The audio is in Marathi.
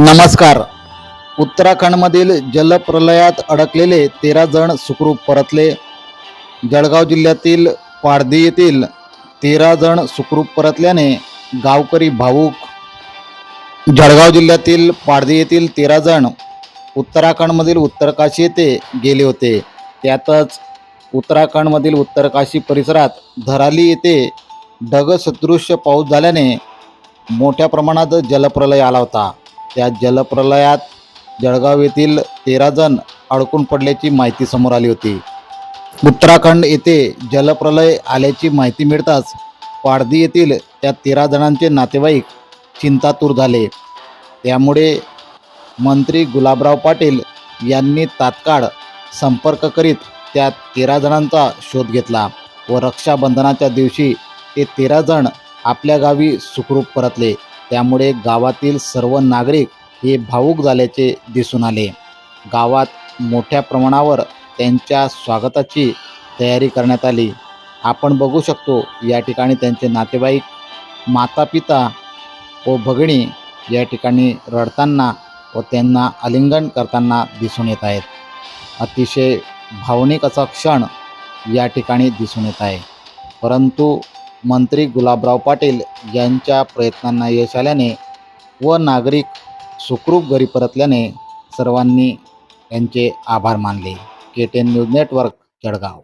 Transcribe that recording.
नमस्कार. उत्तराखंडमधील जलप्रलयात अडकलेले तेरा जण सुखरूप परतले. जळगाव जिल्ह्यातील पारधी येथील तेरा जण सुखरूप परतल्याने गावकरी भाऊक जळगाव जिल्ह्यातील पारधी येथील तेरा जण उत्तराखंडमधील उत्तरकाशी येथे गेले होते. त्यातच उत्तराखंडमधील उत्तरकाशी परिसरात धराली येथे ढगसदृश्य पाऊस झाल्याने मोठ्या प्रमाणात जलप्रलय आला होता. त्या जलप्रलयात जळगाव येथील तेरा जण अडकून पडल्याची माहिती समोर आली होती. उत्तराखंड येथे जलप्रलय आल्याची माहिती मिळताच पाडदी येथील त्या तेरा जणांचे नातेवाईक चिंतातूर झाले. त्यामुळे मंत्री गुलाबराव पाटील यांनी तात्काळ संपर्क करीत त्या तेरा जणांचा शोध घेतला व रक्षाबंधनाच्या दिवशी ते तेरा जण आपल्या गावी सुखरूप परतले. त्यामुळे गावातील सर्व नागरिक हे भावूक झाल्याचे दिसून आले. गावात मोठ्या प्रमाणावर त्यांच्या स्वागताची तयारी करण्यात आली. आपण बघू शकतो या ठिकाणी त्यांचे नातेवाईक माता पिता व भगणी या ठिकाणी रडताना व त्यांना आलिंगन करताना दिसून येत आहेत. अतिशय भावनिक असा क्षण या ठिकाणी दिसून येत आहे. परंतु मंत्री गुलाबराव पाटील यांच्या प्रयत्नांना यश आल्याने व नागरिक सुखरूप घरी परतल्याने सर्वांनी त्यांचे आभार मानले. K ten news network Jalgaon.